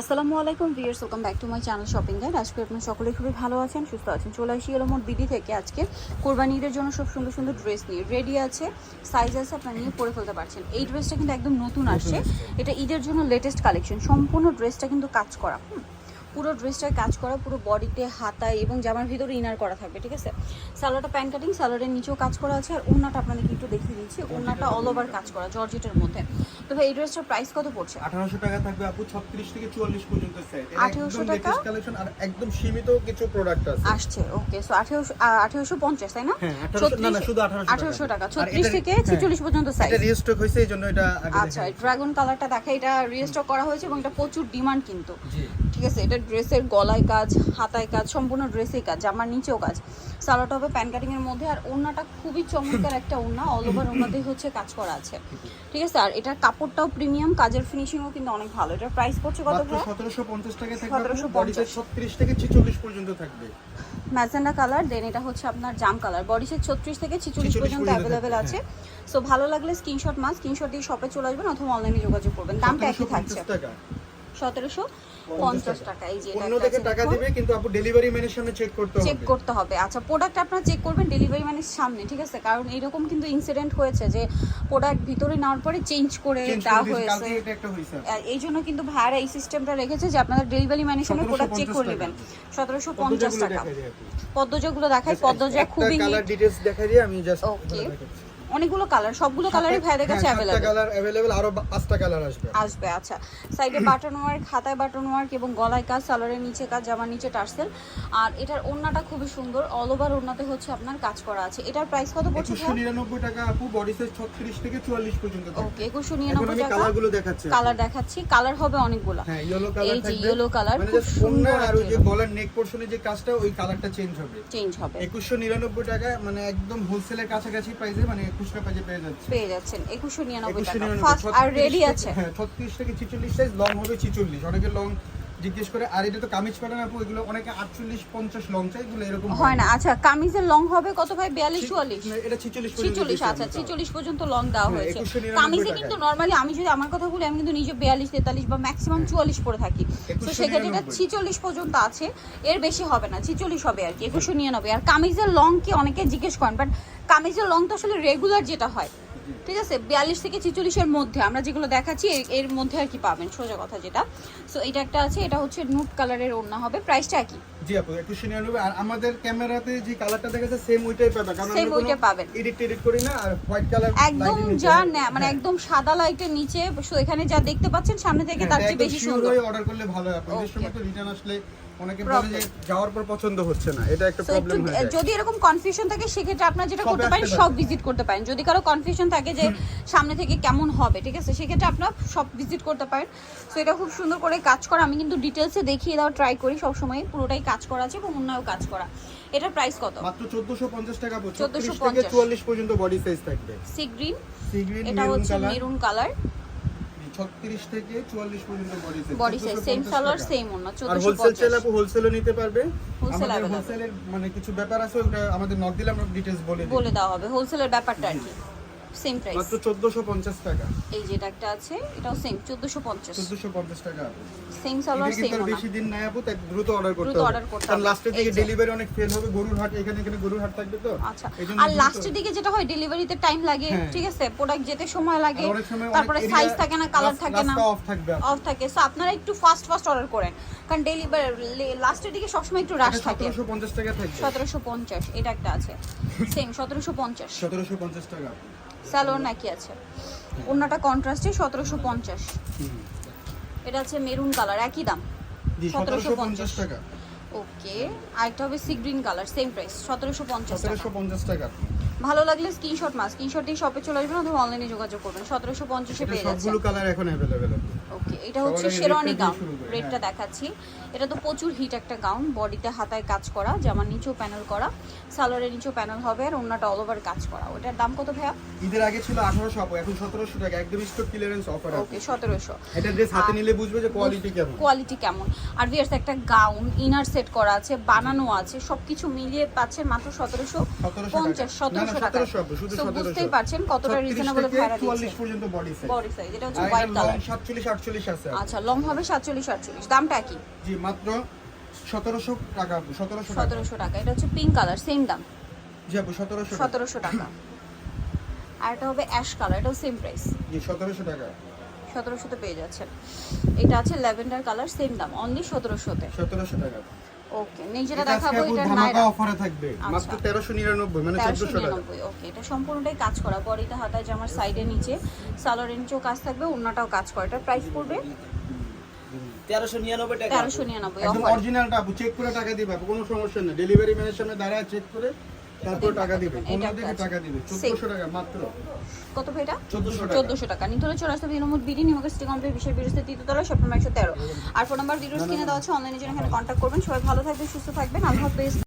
আসসালামু আলাইকুম viewers welcome back to my channel shopping guide. আজকে আপনারা সকলে খুবই ভালো আছেন সুস্থ আছেন। চলে আসি এলোমোট বিডি থেকে আজকে। কোরবানি ঈদের জন্য সব সুন্দর সুন্দর ড্রেস নিয়ে। রেডি আছে সাইজ আছে আপনারা নিয়ে পরে ফেলতে পারছেন। এই ড্রেসটা কিন্তু একদম নতুন আসছে। এটা ঈদের জন্য লেটেস্ট কালেকশন সম্পূর্ণ ড্রেসটা কিন্তু কাজ করা হুম। পুরো ড্রেসটায় কাজ করা পুরো বডিতে হাতায় এবং জামার ভিতরে ইনার করা থাকবে ঠিক আছে? সালোয়ারটা প্যান্ট কাটিং সালোয়ারের নিচেও কাজ করা আছে। আর ওড়নাটা আপনাদেরকে একটু দেখিয়ে দিচ্ছি। ওড়নাটা অল ওভার কাজ করা জর্জেটের মধ্যে। তো ভাই এই ড্রেসটার প্রাইস কত পড়ছে? আঠারোশো টাকা থাকবে আপু ছত্রিশ থেকে চুয়াল্লিশ পর্যন্ত সেট 1800 টাকা? কালেকশন আর একদম সীমিত কিছু প্রোডাক্ট আছে। আসছে ওকে সো আঠেরোশো আঠেরোশো পঞ্চাশ তাই না? হ্যাঁ, 1800 না, না, শুধু 1800 আঠারোশো টাকা আর ছত্রিশ এটার- থেকে হ্যাঁ, ছেচল্লিশ পর্যন্ত সাইজ এটা রিস্টক হইছে এইজন্য এটা আগে আচ্ছা ড্রাগন কালারটা দেখে এটা রিস্টক করা হয়েছে এবং এটা প্রচুর ডিমান্ড কিন্তু। জি। ঠিক আছে এটা ড্রেসের গলায় কাজ হাতায় কাজ সম্পূর্ণ ড্রেসেই কাজ জামার নিচেও কাজ। সালোয়ারটা হবে প্যান কাটিং এর মধ্যে আর ওড়নাটা খুবই চমৎকার একটা ওড়না অল ওভার ওড়নাতেই হচ্ছে কাজ করা আছে। ঠিক আছে আর এটার কাপড়টাও প্রিমিয়াম কাজের ফিনিশিংও কিন্তু অনেক ভালো। এটার প্রাইস পড়ছে কত ভাই সতেরোশো পঞ্চাশ টাকা থাকবে 1750 বডিতে ছত্রিশ থেকে ছেচল্লিশ পর্যন্ত থাকবে। ম্যাজেন্ডা কালার দেন এটা হচ্ছে আপনার জাম কালার বডি সেট ছত্রিশ থেকে ছিচল্লিশ 46 পর্যন্ত অ্যাভেলেবেল আছে। সো ভালো লাগলে স্ক্রিনশট মাস স্ক্রিনশট দিয়ে শপে চলে আসবেন অথবা অনলাইনে যোগাযোগ করবেন। দামটা একই থাকছে। 1750 টাকা। সতেরোশো পঞ্চাশ টাকা। এই যে টাকা দিবে কিন্তু আপু ডেলিভারি ম্যানের সামনে চেক করতে চেক হবে। করতে হবে। আচ্ছা প্রোডাক্ট আপনারা চেক করবেন ডেলিভারি ম্যানের সামনে ঠিক আছে? কারণ এরকম কিন্তু ইনসিডেন্ট হয়েছে যে প্রোডাক্ট ভিতরে নেওয়ার পরে চেঞ্জ করে দেওয়া হয়েছে। এই জন্য কিন্তু ভাইয়ারা এই সিস্টেমটা রেখেছে যে আপনাদের ডেলিভারি ম্যানের সামনে প্রোডাক্ট চেক করে নেবেন। সতেরোশো পঞ্চাশ টাকা। পদ্মজাগুলো দেখাই পদ্মজা খুবই কালার ডিটেইলস দেখাই দিয়ে আমি জাস্ট Okay. অনেকগুলো কালার সবগুলো কালারই ভাইয়াদের কাছে অ্যাভেলেবেল কালার অ্যাভেলেবল আরও বা- পাঁচটা কালার আসবে। আসবে আচ্ছা। সাইডে বাটন ওয়ার্ক হাতায় বাটন ওয়ার্ক এবং গলায় কাজ সালোয়ারের নিচে কাজ জামার নিচে টার্সেল। আর এটার ওড়নাটা খুবই সুন্দর অল ওভার ওড়নাতে হচ্ছে আপনার কাজ করা আছে। এটার প্রাইস কত পড়ছে একুশশো নিরানব্বই টাকা আপু বডি সাইজ ছত্রিশ থেকে চুয়াল্লিশ পর্যন্ত ওকে একুশশো এখন নিরানব্বই আমি টাকা। কালারগুলো দেখাচ্ছি। কালার দেখাচ্ছি। কালার হবে অনেকগুলো। হ্যাঁ ইয়েলো এই কালার যে থাকবে। yellow colour, মানে খুব সুন্দর আর ওই যে গলার নেক পোর্শনে যে কাজটা ওই কালারটা চেঞ্জ হবে। চেঞ্জ হবে। একুশশো নিরানব্বই টাকা মানে একদম হোলসেলের কাছাকাছি প্রাইসে মানে খুচরা প্রাইসে পেয়ে যাচ্ছে। পেয়ে যাচ্ছেন একুশশো নিরানব্বই টাকা। ফার্স্ট আর রেডি আছে। হ্যাঁ ছত্রিশ থেকে ছিচল্লিশ সাইজ লং হবে ছিচল্লিশ। অনেকে লং জিজ্ঞেস করে আর এটা তো কামিজ প্যাটার্ন আপু এগুলো অনেকে আটচল্লিশ পঞ্চাশ লং চাই এগুলো এরকম হয় না। আচ্ছা কামিজের লং হবে কত ভাই? বিয়াল্লিশ চুয়াল্লিশ? না, এটা ছিচল্লিশ ছিচল্লিশ আচ্ছা ছিচল্লিশ পর্যন্ত লং দেওয়া হ্যাঁ, হয়েছে। কামিজে কিন্তু নর্মালি আমি যদি আমার কথা বলি আমি কিন্তু নিজে বিয়াল্লিশ তেতাল্লিশ বা ম্যাক্সিমাম চুয়াল্লিশ পরে থাকি। তো সেক্ষেত্রে এটা ছিচল্লিশ পর্যন্ত আছে। এর বেশি হবে না ছিচল্লিশ হবে আর কি একুশশো নিরানব্বই। আর কামিজের লং কি অনেকে জিজ্ঞেস করেন বাট কামিজের লং তো আসলে রেগুলার যেটা হয়। ঠিক আছে? বিয়াল্লিশ থেকে ছিচল্লিশের মধ্যে আমরা যেগুলো দেখাচ্ছি এর- মধ্যে আর কি পাবেন সোজা কথা যেটা। সো এটা একটা আছে এটা হচ্ছে নুট কালারের ওড়না হবে। প্রাইসটা একই জি আপু একুশশো নিরানব্বই আর আমাদের ক্যামেরাতে যে কালারটা দেখা যাচ্ছে সেম ওইটাই পাবে কারণ Same ওইটা পাবেন। এডিট টেডিট করি না আর হোয়াইট কালার একদম যা না মানে একদম সাদা লাইটের নিচে so এখানে যা দেখতে পাচ্ছেন সামনে থেকে তার চেয়ে বেশি সুন্দর। অর্ডার করলে ভালো হয়। আপু এর Okay. সময় তো রিটার্ন আসলে অনেকে বলে যে যাওয়ার পর পছন্দ হচ্ছে না এটা একটা প্রবলেম হয়ে যায়। যদি এরকম কনফিউশন থাকে সেক্ষেত্রে আপনারা যেটা করতে পারেন সব ভিজিট করতে পারেন। যদি কারও কনফিউশন থাকে যে সামনে থেকে কেমন হবে ঠিক আছে? সেক্ষেত্রে আপনারা সব ভিজিট করতে পারেন। সো এটা খুব সুন্দর করে কাজ করা। আমি কিন্তু ডিটেলসে দেখিয়ে দেওয়ার ট্রাই করি সব সময় পুরোটাই কাজ করা আছে এবং অন্যও কাজ করা। এটার প্রাইস কত? মাত্র 1450 টাকা পড়ছে। 1450 1450 থেকে 44 পর্যন্ত বডি সাইজ থাকবে। সি গ্রিন সি গ্রিন এটা হচ্ছে মেরুন কালার 36 থেকে 44 পর্যন্ত body body same salwar same আর হোলসেল 1450 আপু হোলসেলও নিতে পারবে। আমাদের হোলসেলের মানে কিছু ব্যাপার আছে ওটা আমাদের নক দিলে আমরা ডিটেইলস বলে বলে দেওয়া হবে হোলসেলের ব্যাপারটা আর কি। সেম প্রাইস মাত্র 1450 টাকা। এই যেটা একটা আছে এটাও সেম চোদ্দোশো পঞ্চাশ। 1450 টাকা সেম সালোয়ার সেম আর বেশি দিন নাই আপু তাই দ্রুত অর্ডার করতে দ্রুত order করতে কারণ। লাস্টের দিকে ডেলিভারি অনেক ফেল হবে গরুর হাট এখানে এখানে গরুর হাট থাকবে তো? আচ্ছা আর লাস্টের দিকে যেটা হয় ডেলিভারিতে টাইম লাগে হ্যাঁ। ঠিক আছে? প্রোডাক্ট যেতে সময় লাগে তারপরে সাইজ থাকে না কালার থাকে না। অফ থাকবে অফ থাকে। সো আপনারা একটু ফাস্ট ফাস্ট অর্ডার করেন। কারণ ডেলিভারি লাস্টের দিকে সবসময় একটু রাশ থাকে। 1750 টাকা সতেরোশো পঞ্চাশ এটা একটা আছে। সেম সতেরোশো পঞ্চাশ। 1750 টাকা। স্যালোর নাকি আছে? অন্যটা কন্ট্রাস্টে সতেরোশো পঞ্চাশ। এটা আছে মেরুন কালার একই দাম। সতেরোশো পঞ্চাশ। টাকা। ওকে আরেকটা হবে sea green colour same price সতেরোশো পঞ্চাশ সতেরোশো পঞ্চাশ টাকা। ভালো লাগলে স্ক্রিনশট মাস স্ক্রিনশট দিয়ে শপে চলে আসবেন অথবা অনলাইনে যোগাযোগ করবেন সতেরোশো পঞ্চাশে পেয়ে যাচ্ছে ওকে এটা হচ্ছে শেরওয়ানি গাউন রেটটা হ্যাঁ। দেখাচ্ছি। এটা তো প্রচুর হিট একটা গাউন বডিতে হাতায় কাজ করা জামার নিচেও প্যানেল করা সালোয়ারের নিচেও প্যানেল হবে আর অন্যটা অল ওভার কাজ করা। ওটার দাম কত ভাইয়া? ঈদের আগে ছিল 1800 এখন 1700 টাকা একদম স্টক ক্লিয়ারেন্স অফার আছে। ওকে সতেরোশো। এটা ড্রেস হাতে নিলে বুঝবে যে কোয়ালিটি কেমন। কোয়ালিটি কেমন। আর ভিয়ার্স একটা গাউন ইনার সেট করা আছে বানানো আছে সবকিছু মিলিয়ে পাচ্ছেন মাত্র সতেরোশো 1700 পঞ্চাশ টাকা। 1700 1700 বুঝতেই পারছেন কতটা 36 রিজনেবল ভাড়া দিচ্ছে। 44 পর্যন্ত বডি সাইজ বডি সাইজ এটা হচ্ছে হোয়াইট কালার 47 48 আছে আচ্ছা লং হবে সাতচল্লিশ আটচল্লিশ। দামটা কি জি মাত্র সতেরোশো টাকা আপু সতেরোশো টাকা। সতেরোশো টাকা। এটা হচ্ছে পিঙ্ক কালার সেম দাম। জি আপু সতেরোশো টাকা। সতেরোশো টাকা। আর এটা হবে অ্যাশ কালার এটাও সেম প্রাইস জি সতেরোশো টাকা। সতেরোশোতে পেয়ে যাচ্ছেন। এটা আছে ল্যাভেন্ডার কালার সেম দাম অনলি সতেরোশোতে সতেরোশো টাকা। ওকে দেখাবো এটা নাইরা অফারে থাকবে। আচ্ছা। মাত্র মানে টাকা। ওকে এটা সম্পূর্ণটাই কাজ করা। বডিটা হাতায় জামার সাইডে নিচে। সালোয়ারের নিচেও কাজ থাকবে অন্যটাও কাজ করা। এটা প্রাইস পড়বে তেরোশো নিরানব্বই টাকা। তেরোশো নিরানব্বই একদম অরিজিনালটা আপু চেক করে টাকা দিবে কোনো সমস্যা নেই। ডেলিভারি ম্যানের সামনে দাঁড়ায় চেক করে তারপর টাকা দিবে। এটা থেকে টাকা দিবে টাকা মাত্র। কত ভাই এটা চোদ্দশো টাকা। নম্বর বিডি নিমকে সিটি কমপ্লিট বিশেষ বিরস্তে তৃতীয়তলা শপ নম্বর একশো তেরো। আর ফোন নাম্বার ভিডিওস কিনে দেওয়া হচ্ছে অনলাইনে জন্য এখানে কন্ট্যাক্ট করবেন। সবাই ভালো থাকবেন সুস্থ থাকবেন। আল্লাহ হাফেজ।